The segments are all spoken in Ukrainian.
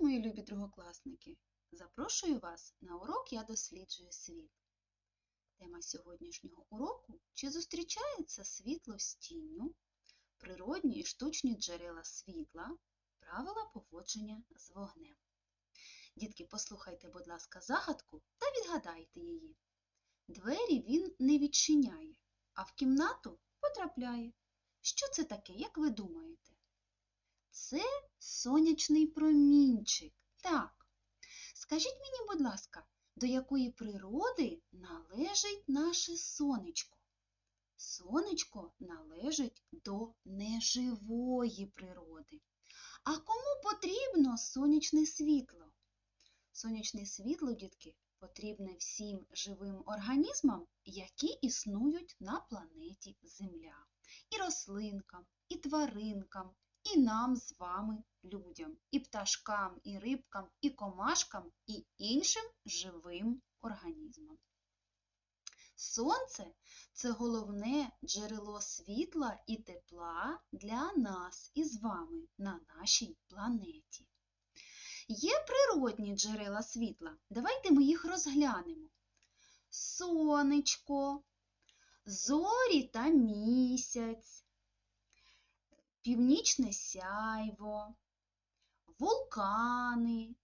мої любі другокласники! Запрошую вас на урок Я досліджую світ. Тема сьогоднішнього уроку чи зустрічається світло з тінню, природні і штучні джерела світла, правила поводження з вогнем. Дітки, послухайте, будь ласка, загадку та відгадайте її. Двері він не відчиняє, а в кімнату потрапляє. Що це таке, як ви думаєте? Це сонячний промінчик. Так. Скажіть мені, будь ласка, до якої природи належить наше сонечко? Сонечко належить до неживої природи. А кому потрібно сонячне світло? Сонячне світло, дітки, потрібне всім живим організмам, які існують на планеті Земля. І рослинкам, і тваринкам, і нам з вами, людям, і пташкам, і рибкам, і комашкам, і іншим живим організмам. Сонце це головне джерело світла і тепла для нас із вами на нашій планеті. Є природні джерела світла. Давайте ми їх розглянемо. Сонечко, зорі та місяць, північне сяйво, вулкани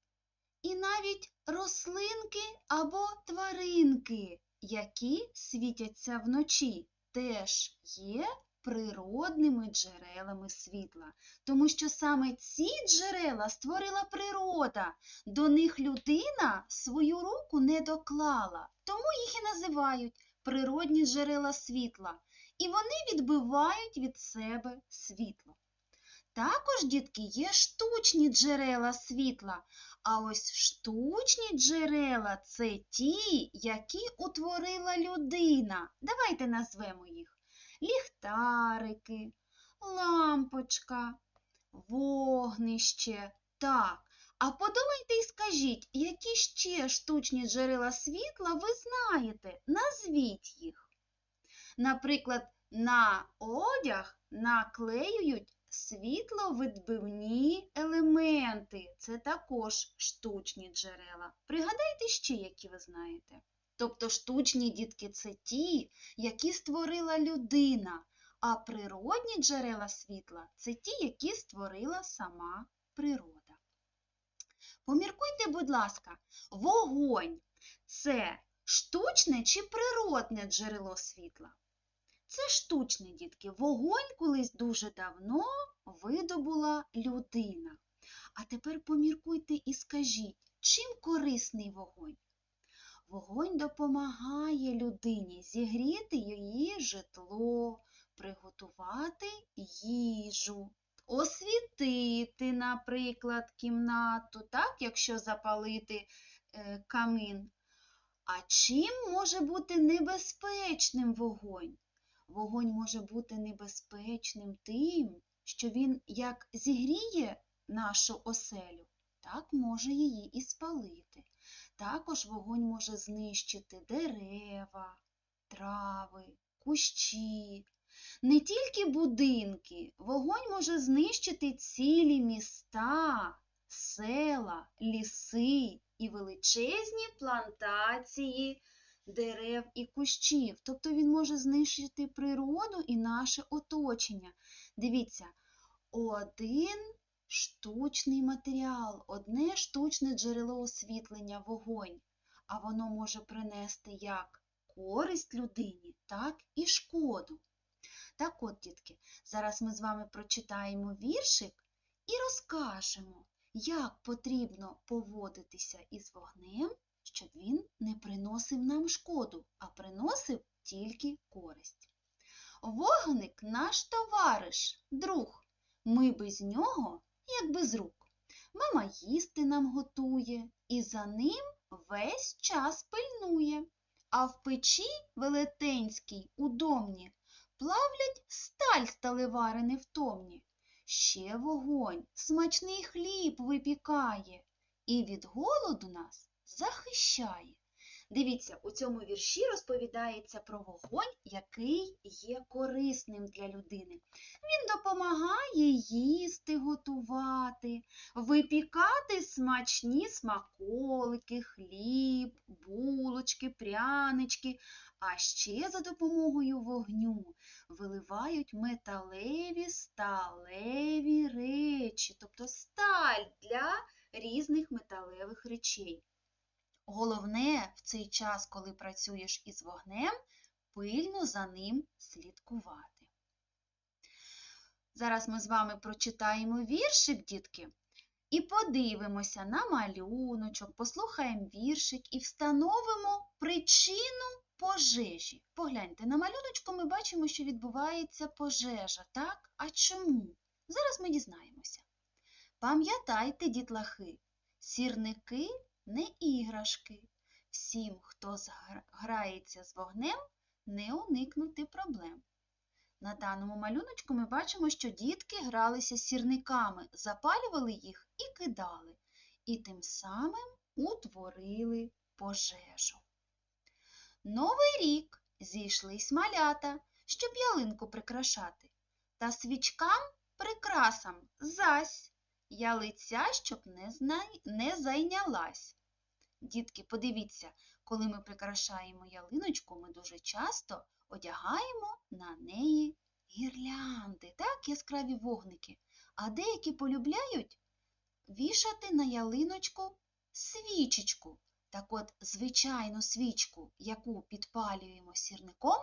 і навіть рослинки або тваринки, які світяться вночі, теж є природними джерелами світла, тому що саме ці джерела створила природа, до них людина свою руку не доклала, тому їх і називають природні джерела світла, і вони відбивають від себе світло. Також, дітки, є штучні джерела світла, а ось штучні джерела це ті, які утворила людина. Давайте назвемо їх ліхтарики, лампочка, вогнище. Так. А подумайте і скажіть, які ще штучні джерела світла ви знаєте? Назвіть їх. Наприклад, на одяг наклеюють світловидбивні елементи. Це також штучні джерела. Пригадайте ще, які ви знаєте. Тобто штучні дітки це ті, які створила людина, а природні джерела світла це ті, які створила сама природа. Поміркуйте, будь ласка, вогонь це штучне чи природне джерело світла? Це штучне, дітки. Вогонь колись дуже давно видобула людина. А тепер поміркуйте і скажіть, чим корисний вогонь? Вогонь допомагає людині зігріти її житло, приготувати їжу, освітити, наприклад, кімнату, так, якщо запалити е, камин. А чим може бути небезпечним вогонь? Вогонь може бути небезпечним тим, що він як зігріє нашу оселю, так може її і спалити. Також вогонь може знищити дерева, трави, кущі. Не тільки будинки, вогонь може знищити цілі міста, села, ліси і величезні плантації дерев і кущів. Тобто він може знищити природу і наше оточення. Дивіться, один штучний матеріал, одне штучне джерело освітлення вогонь, а воно може принести як користь людині, так і шкоду. Так от, дітки, зараз ми з вами прочитаємо віршик і розкажемо, як потрібно поводитися із вогнем, щоб він не приносив нам шкоду, а приносив тільки користь. Вогник наш товариш, друг, ми без нього як без рук. Мама їсти нам готує і за ним весь час пильнує. А в печі велетенській у домні плавлять сталь сталевари невтомні. Ще вогонь смачний хліб випікає і від голоду нас захищає. Дивіться, у цьому вірші розповідається про вогонь, який є корисним для людини. Він допомагає їсти, готувати, випікати смачні смаколики, хліб, булочки, прянички. А ще за допомогою вогню виливають металеві сталеві речі, тобто сталь для різних металевих речей. Головне в цей час, коли працюєш із вогнем, пильно за ним слідкувати. Зараз ми з вами прочитаємо віршик, дітки, і подивимося на малюночок, послухаємо віршик і встановимо причину пожежі. Погляньте, на малюночку ми бачимо, що відбувається пожежа, так? А чому? Зараз ми дізнаємося. Пам'ятайте, дітлахи, сірники не іграшки. Всім, хто грається з вогнем, не уникнути проблем. На даному малюночку ми бачимо, що дітки гралися сірниками, запалювали їх і кидали, і тим самим утворили пожежу. Новий рік зійшлись малята, щоб ялинку прикрашати, та свічкам прикрасам зась ялиця, щоб не, зна... не зайнялась. Дітки, подивіться, коли ми прикрашаємо ялиночку, ми дуже часто одягаємо на неї гірлянди, так, яскраві вогники. А деякі полюбляють вішати на ялиночку свічечку. Так от, звичайну свічку, яку підпалюємо сірником,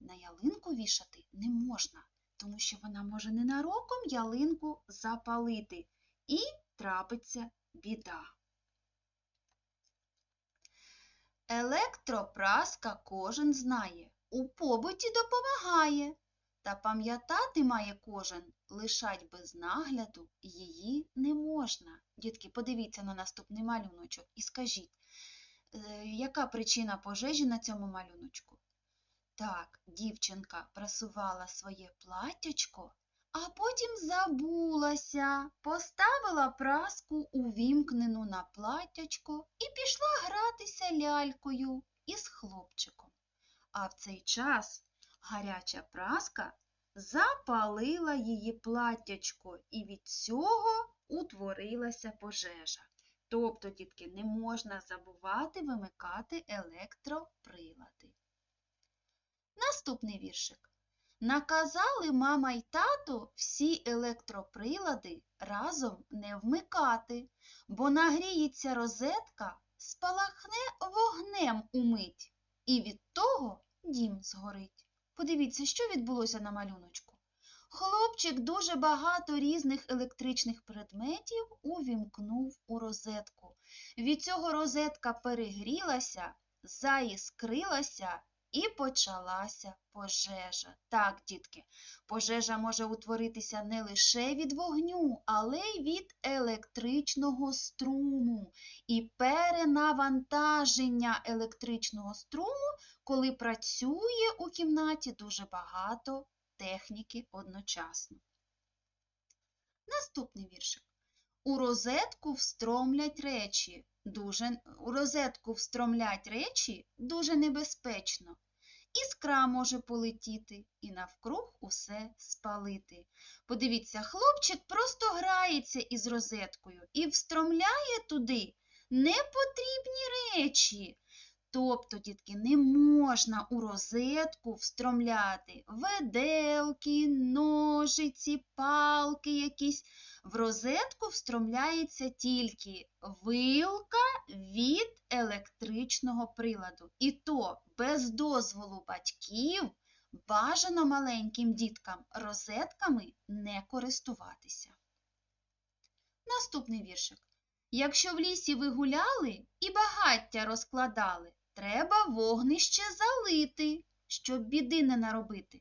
на ялинку вішати не можна, тому що вона може ненароком ялинку запалити і трапиться біда. Електропраска кожен знає, у побуті допомагає, та пам'ятати має кожен, лишать без нагляду її не можна. Дітки, подивіться на наступний малюночок і скажіть, е, яка причина пожежі на цьому малюночку? Так, дівчинка прасувала своє платтячко а потім забулася, поставила праску увімкнену на платтячко і пішла гратися лялькою із хлопчиком. А в цей час гаряча праска запалила її платтячко, і від цього утворилася пожежа. Тобто, дітки, не можна забувати вимикати електроприлади. Наступний віршик. Наказали мама й тато всі електроприлади разом не вмикати, бо нагріється розетка, спалахне вогнем умить, і від того дім згорить. Подивіться, що відбулося на малюночку. Хлопчик дуже багато різних електричних предметів увімкнув у розетку. Від цього розетка перегрілася, заіскрилася і почалася пожежа. Так, дітки, пожежа може утворитися не лише від вогню, але й від електричного струму і перенавантаження електричного струму, коли працює у кімнаті дуже багато техніки одночасно. Наступний віршик. У розетку встромлять речі. Дуже, У розетку встромлять речі дуже небезпечно. Іскра може полетіти і навкруг усе спалити. Подивіться, хлопчик просто грається із розеткою і встромляє туди непотрібні речі. Тобто, дітки, не можна у розетку встромляти веделки, ножиці, палки якісь. В розетку встромляється тільки вилка від електричного приладу. І то без дозволу батьків бажано маленьким діткам розетками не користуватися. Наступний віршик. Якщо в лісі ви гуляли і багаття розкладали, треба вогнище залити, щоб біди не наробити.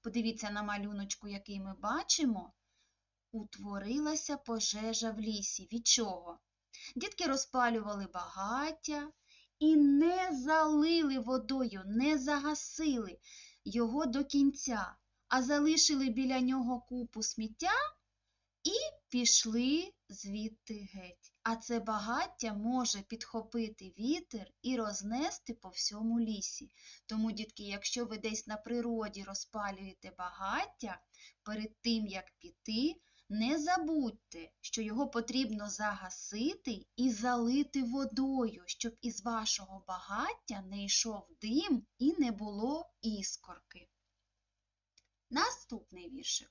Подивіться на малюночку, який ми бачимо. Утворилася пожежа в лісі. Від чого? Дітки розпалювали багаття і не залили водою, не загасили його до кінця, а залишили біля нього купу сміття і пішли звідти геть. А це багаття може підхопити вітер і рознести по всьому лісі. Тому, дітки, якщо ви десь на природі розпалюєте багаття, перед тим як піти, не забудьте, що його потрібно загасити і залити водою, щоб із вашого багаття не йшов дим і не було іскорки. Наступний віршик.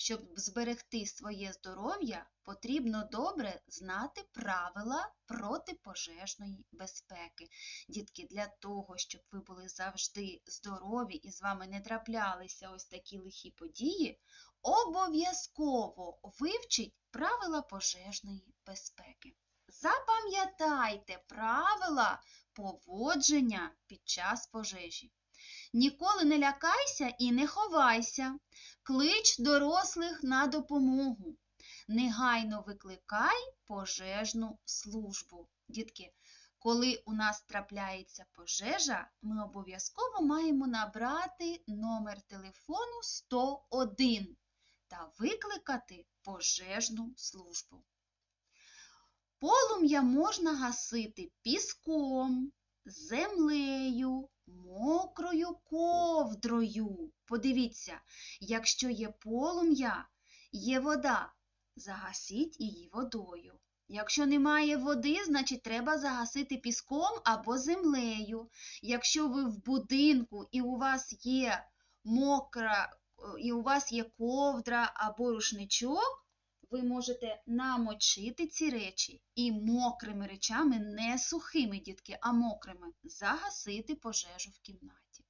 Щоб зберегти своє здоров'я, потрібно добре знати правила протипожежної безпеки. Дітки, для того, щоб ви були завжди здорові і з вами не траплялися ось такі лихі події, обов'язково вивчіть правила пожежної безпеки. Запам'ятайте правила поводження під час пожежі. Ніколи не лякайся і не ховайся. Клич дорослих на допомогу. Негайно викликай пожежну службу. Дітки, коли у нас трапляється пожежа, ми обов'язково маємо набрати номер телефону 101 та викликати пожежну службу. Полум'я можна гасити піском, землею, мокрою ковдрою. Подивіться, якщо є полум'я, є вода, загасіть її водою. Якщо немає води, значить треба загасити піском або землею. Якщо ви в будинку і у вас є мокра, і у вас є ковдра або рушничок, ви можете намочити ці речі і мокрими речами, не сухими, дітки, а мокрими, загасити пожежу в кімнаті.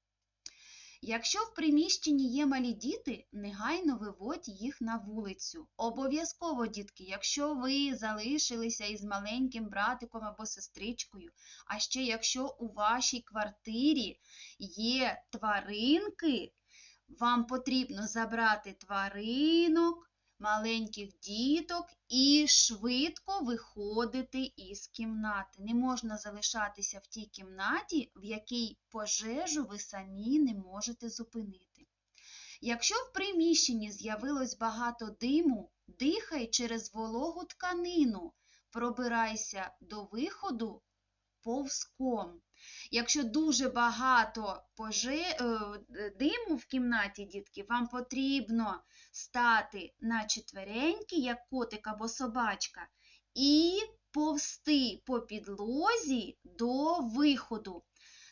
Якщо в приміщенні є малі діти, негайно виводь їх на вулицю. Обов'язково, дітки, якщо ви залишилися із маленьким братиком або сестричкою, а ще якщо у вашій квартирі є тваринки, вам потрібно забрати тваринок маленьких діток і швидко виходити із кімнати. Не можна залишатися в тій кімнаті, в якій пожежу ви самі не можете зупинити. Якщо в приміщенні з'явилось багато диму, дихай через вологу тканину, пробирайся до виходу повзком. Якщо дуже багато поже... е, диму в кімнаті, дітки, вам потрібно стати на четвереньки, як котик або собачка, і повсти по підлозі до виходу.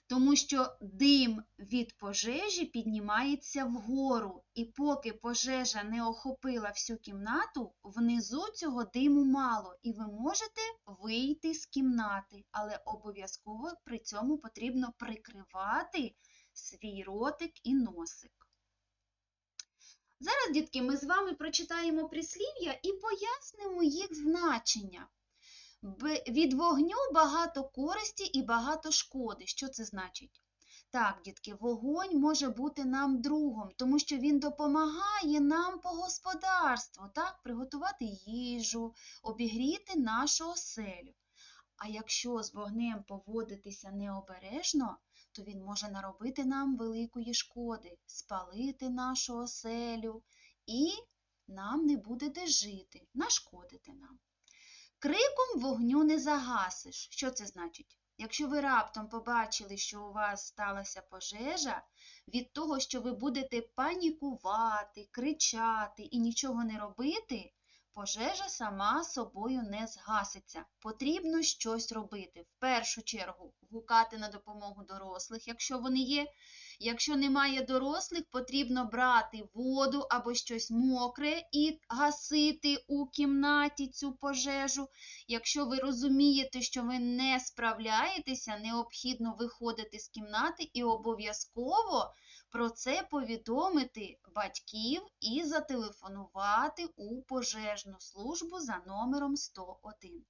Тому що дим від пожежі піднімається вгору, і поки пожежа не охопила всю кімнату, внизу цього диму мало, і ви можете вийти з кімнати, але обов'язково при цьому потрібно прикривати свій ротик і носик. Зараз, дітки, ми з вами прочитаємо прислів'я і пояснимо їх значення. Від вогню багато користі і багато шкоди. Що це значить? Так, дітки, вогонь може бути нам другом, тому що він допомагає нам по господарству, так, приготувати їжу, обігріти нашу оселю. А якщо з вогнем поводитися необережно, то він може наробити нам великої шкоди, спалити нашу оселю і нам не буде де жити, нашкодити нам. Криком вогню не загасиш. Що це значить? Якщо ви раптом побачили, що у вас сталася пожежа, від того, що ви будете панікувати, кричати і нічого не робити, пожежа сама собою не згаситься. Потрібно щось робити. В першу чергу гукати на допомогу дорослих, якщо вони є. Якщо немає дорослих, потрібно брати воду або щось мокре і гасити у кімнаті цю пожежу. Якщо ви розумієте, що ви не справляєтеся, необхідно виходити з кімнати і обов'язково про це повідомити батьків і зателефонувати у пожежну службу за номером 101.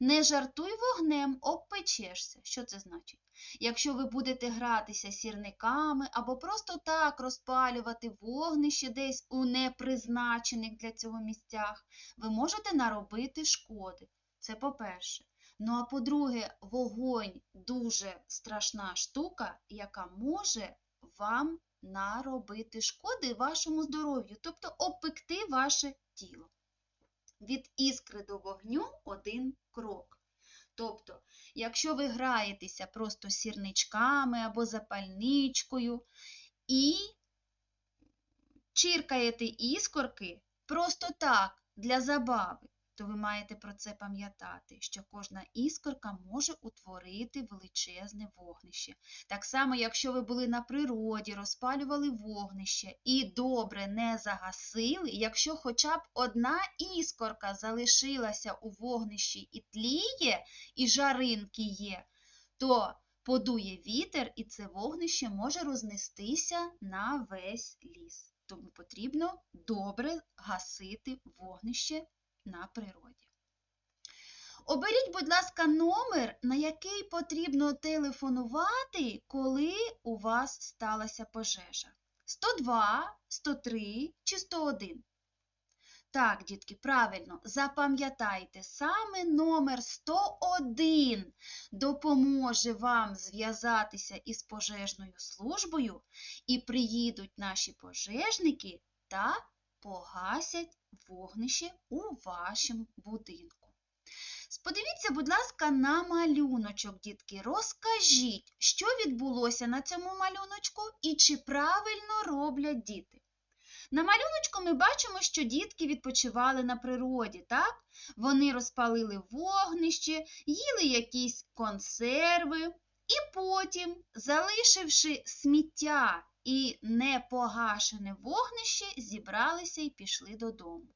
Не жартуй вогнем, обпечешся. Що це значить? Якщо ви будете гратися сірниками або просто так розпалювати вогнище десь у непризначених для цього місцях, ви можете наробити шкоди. Це по-перше. Ну а по-друге, вогонь дуже страшна штука, яка може вам наробити шкоди вашому здоров'ю, тобто обпекти ваше тіло. від іскри до вогню один крок. Тобто, якщо ви граєтеся просто сірничками або запальничкою і чиркаєте іскорки просто так, для забави, то ви маєте про це пам'ятати, що кожна іскорка може утворити величезне вогнище. Так само, якщо ви були на природі, розпалювали вогнище і добре не загасили, якщо хоча б одна іскорка залишилася у вогнищі і тліє, і жаринки є, то подує вітер, і це вогнище може рознестися на весь ліс. Тому потрібно добре гасити вогнище на природі. Оберіть, будь ласка, номер, на який потрібно телефонувати, коли у вас сталася пожежа. 102, 103 чи 101. Так, дітки, правильно, запам'ятайте, саме номер 101 допоможе вам зв'язатися із пожежною службою і приїдуть наші пожежники та погасять вогнище у вашому будинку. Сподивіться, будь ласка, на малюночок, дітки. Розкажіть, що відбулося на цьому малюночку і чи правильно роблять діти. На малюночку ми бачимо, що дітки відпочивали на природі, так? Вони розпалили вогнище, їли якісь консерви, і потім, залишивши сміття і непогашене вогнище, зібралися і пішли додому.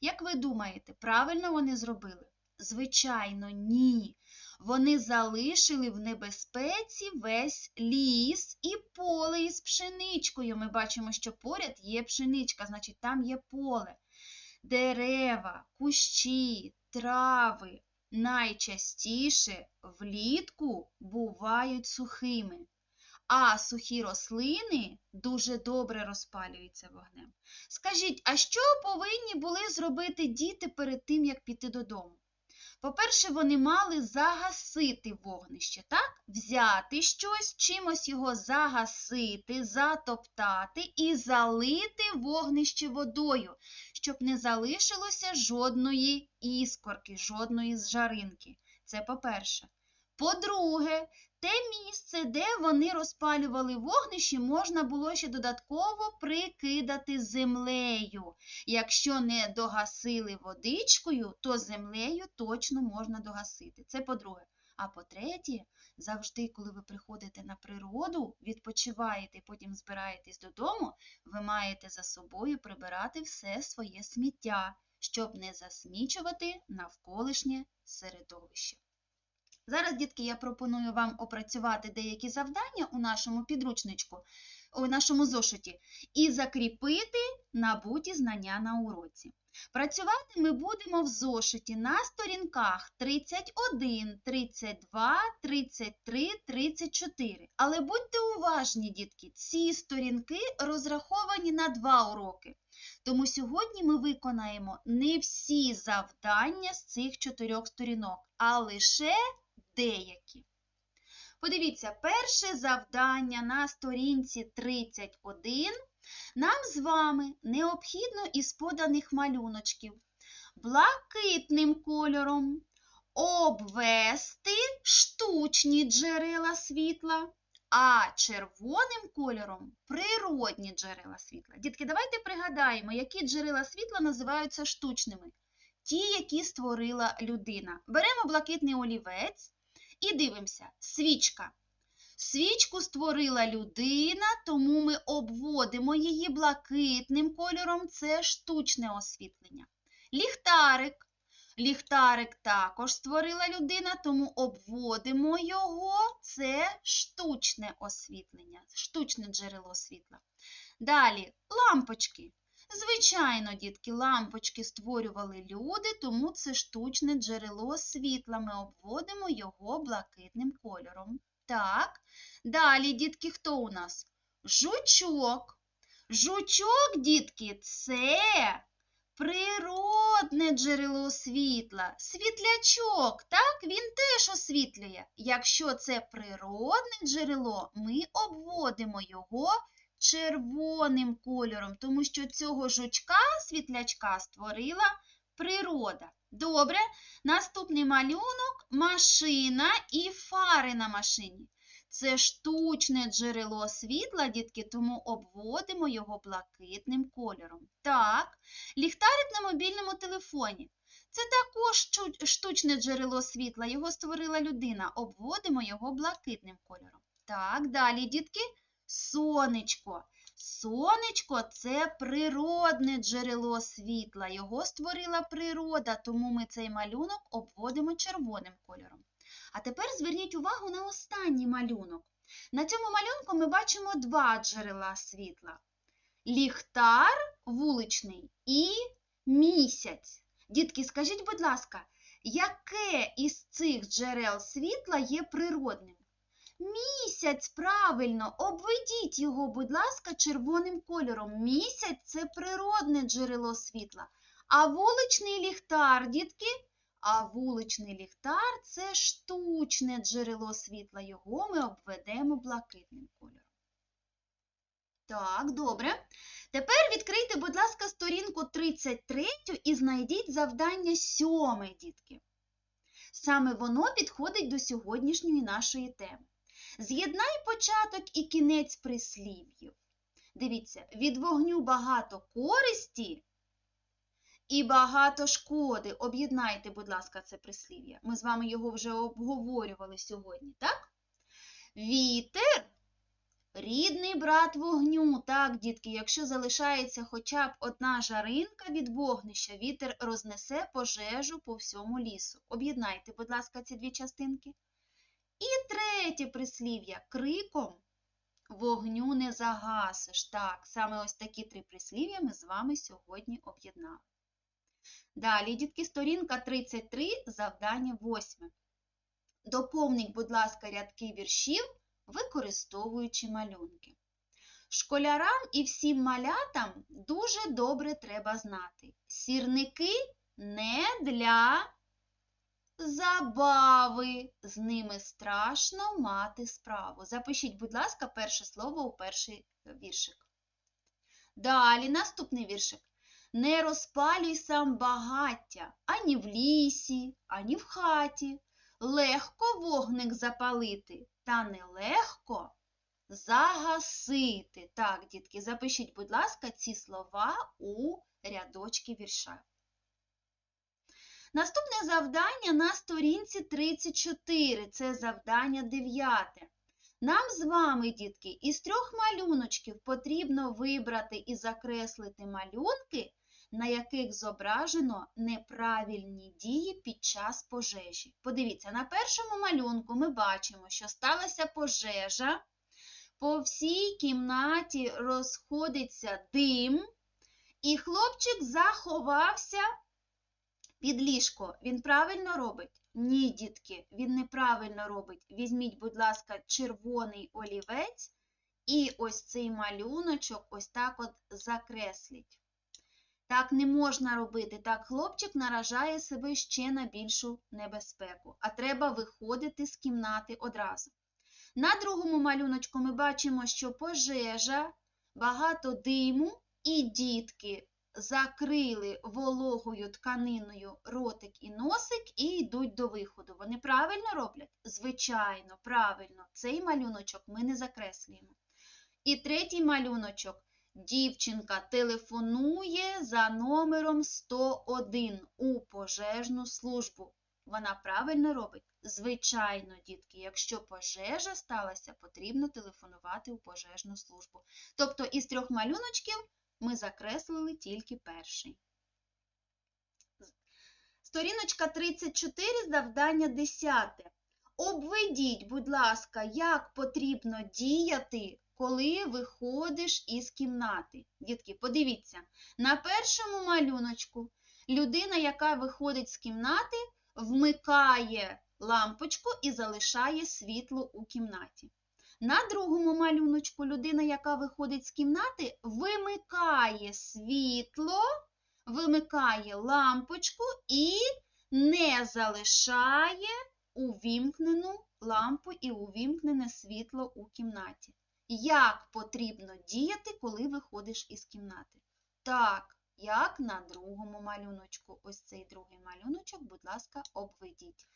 Як ви думаєте, правильно вони зробили? Звичайно, ні. Вони залишили в небезпеці весь ліс і поле із пшеничкою. Ми бачимо, що поряд є пшеничка, значить там є поле. Дерева, кущі, трави найчастіше влітку бувають сухими, а сухі рослини дуже добре розпалюються вогнем. Скажіть, а що повинні були зробити діти перед тим, як піти додому? По-перше, вони мали загасити вогнище, так? Взяти щось, чимось його загасити, затоптати і залити вогнище водою, щоб не залишилося жодної іскорки, жодної жаринки. Це по-перше. По-друге, те місце, де вони розпалювали вогнище, можна було ще додатково прикидати землею. Якщо не догасили водичкою, то землею точно можна догасити. Це по-друге. А по-третє, завжди, коли ви приходите на природу, відпочиваєте і потім збираєтесь додому, ви маєте за собою прибирати все своє сміття, щоб не засмічувати навколишнє середовище. Зараз, дітки, я пропоную вам опрацювати деякі завдання у нашому підручничку, у нашому зошиті, і закріпити набуті знання на уроці. Працювати ми будемо в зошиті на сторінках 31, 32, 33, 34. Але будьте уважні, дітки, ці сторінки розраховані на два уроки. Тому сьогодні ми виконаємо не всі завдання з цих чотирьох сторінок, а лише деякі. Подивіться, перше завдання на сторінці 31 нам з вами необхідно із поданих малюночків блакитним кольором обвести штучні джерела світла, а червоним кольором природні джерела світла. Дітки, давайте пригадаємо, які джерела світла називаються штучними. Ті, які створила людина. Беремо блакитний олівець і дивимося, свічка. Свічку створила людина, тому ми обводимо її блакитним кольором це штучне освітлення. Ліхтарик. Ліхтарик також створила людина, тому обводимо його це штучне освітлення, штучне джерело світла. Далі лампочки. Звичайно, дітки, лампочки створювали люди, тому це штучне джерело світла. Ми обводимо його блакитним кольором. Так, далі, дітки, хто у нас? Жучок. Жучок, дітки, це природне джерело світла. Світлячок, так, він теж освітлює. Якщо це природне джерело, ми обводимо його червоним кольором, тому що цього жучка світлячка створила природа. Добре. Наступний малюнок машина і фари на машині. Це штучне джерело світла, дітки, тому обводимо його блакитним кольором. Так, ліхтарик на мобільному телефоні. Це також штучне джерело світла, його створила людина. Обводимо його блакитним кольором. Так, далі, дітки, сонечко. Сонечко це природне джерело світла. Його створила природа, тому ми цей малюнок обводимо червоним кольором. А тепер зверніть увагу на останній малюнок. На цьому малюнку ми бачимо два джерела світла: ліхтар вуличний і місяць. Дітки, скажіть, будь ласка, яке із цих джерел світла є природним? Місяць, правильно, обведіть його, будь ласка, червоним кольором. Місяць це природне джерело світла. А вуличний ліхтар, дітки, а вуличний ліхтар це штучне джерело світла. Його ми обведемо блакитним кольором. Так, добре. Тепер відкрийте, будь ласка, сторінку 33 і знайдіть завдання сьоме, дітки. Саме воно підходить до сьогоднішньої нашої теми. З'єднай початок і кінець прислів'їв. Дивіться, від вогню багато користі і багато шкоди. Об'єднайте, будь ласка, це прислів'я. Ми з вами його вже обговорювали сьогодні, так? Вітер рідний брат вогню. Так, дітки, якщо залишається хоча б одна жаринка від вогнища, вітер рознесе пожежу по всьому лісу. Об'єднайте, будь ласка, ці дві частинки. І третє прислів'я криком вогню не загасиш. Так, саме ось такі три прислів'я ми з вами сьогодні об'єднали. Далі, дітки, сторінка 33, завдання 8. Доповніть, будь ласка, рядки віршів, використовуючи малюнки. Школярам і всім малятам дуже добре треба знати. Сірники не для забави. З ними страшно мати справу. Запишіть, будь ласка, перше слово у перший віршик. Далі наступний віршик. Не розпалюй сам багаття ані в лісі, ані в хаті. Легко вогник запалити, та нелегко загасити. Так, дітки, запишіть, будь ласка, ці слова у рядочки вірша. Наступне завдання на сторінці 34. Це завдання 9. Нам з вами, дітки, із трьох малюночків потрібно вибрати і закреслити малюнки, на яких зображено неправильні дії під час пожежі. Подивіться, на першому малюнку ми бачимо, що сталася пожежа. По всій кімнаті розходиться дим, і хлопчик заховався під ліжко. Він правильно робить? Ні, дітки, він неправильно робить. Візьміть, будь ласка, червоний олівець і ось цей малюночок ось так от закресліть. Так не можна робити. Так хлопчик наражає себе ще на більшу небезпеку, а треба виходити з кімнати одразу. На другому малюночку ми бачимо, що пожежа, багато диму і дітки закрили вологою тканиною ротик і носик і йдуть до виходу. Вони правильно роблять? Звичайно, правильно. Цей малюночок ми не закреслюємо. І третій малюночок. Дівчинка телефонує за номером 101 у пожежну службу. Вона правильно робить? Звичайно, дітки, якщо пожежа сталася, потрібно телефонувати у пожежну службу. Тобто із трьох малюночків ми закреслили тільки перший. Сторіночка 34, завдання 10. Обведіть, будь ласка, як потрібно діяти, коли виходиш із кімнати. Дітки, подивіться, на першому малюночку людина, яка виходить з кімнати, вмикає лампочку і залишає світло у кімнаті. На другому малюночку людина, яка виходить з кімнати, вимикає світло, вимикає лампочку і не залишає увімкнену лампу і увімкнене світло у кімнаті. Як потрібно діяти, коли виходиш із кімнати? Так, як на другому малюночку. Ось цей другий малюночок, будь ласка, обведіть.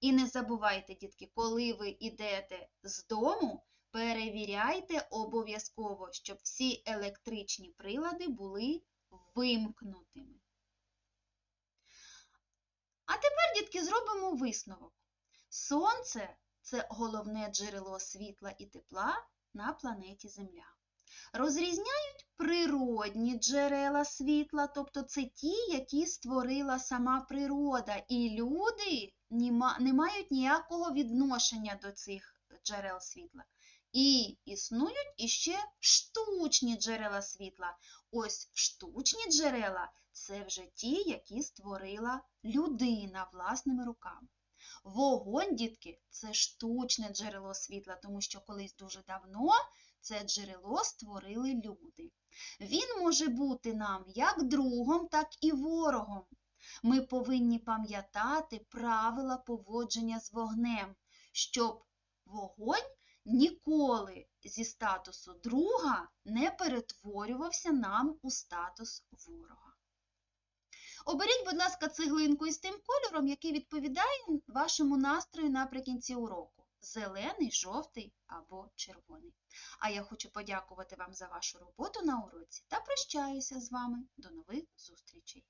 І не забувайте, дітки, коли ви йдете з дому, перевіряйте обов'язково, щоб всі електричні прилади були вимкнутими. А тепер, дітки, зробимо висновок. Сонце це головне джерело світла і тепла на планеті Земля. Розрізняють природні джерела світла, тобто це ті, які створила сама природа, і люди не мають ніякого відношення до цих джерел світла. І існують іще штучні джерела світла. Ось штучні джерела це вже ті, які створила людина власними руками. Вогонь, дітки, це штучне джерело світла, тому що колись дуже давно це джерело створили люди. Він може бути нам як другом, так і ворогом. Ми повинні пам'ятати правила поводження з вогнем, щоб вогонь ніколи зі статусу друга не перетворювався нам у статус ворога. Оберіть, будь ласка, цеглинку із тим кольором, який відповідає вашому настрою наприкінці уроку зелений, жовтий або червоний. А я хочу подякувати вам за вашу роботу на уроці та прощаюся з вами. До нових зустрічей!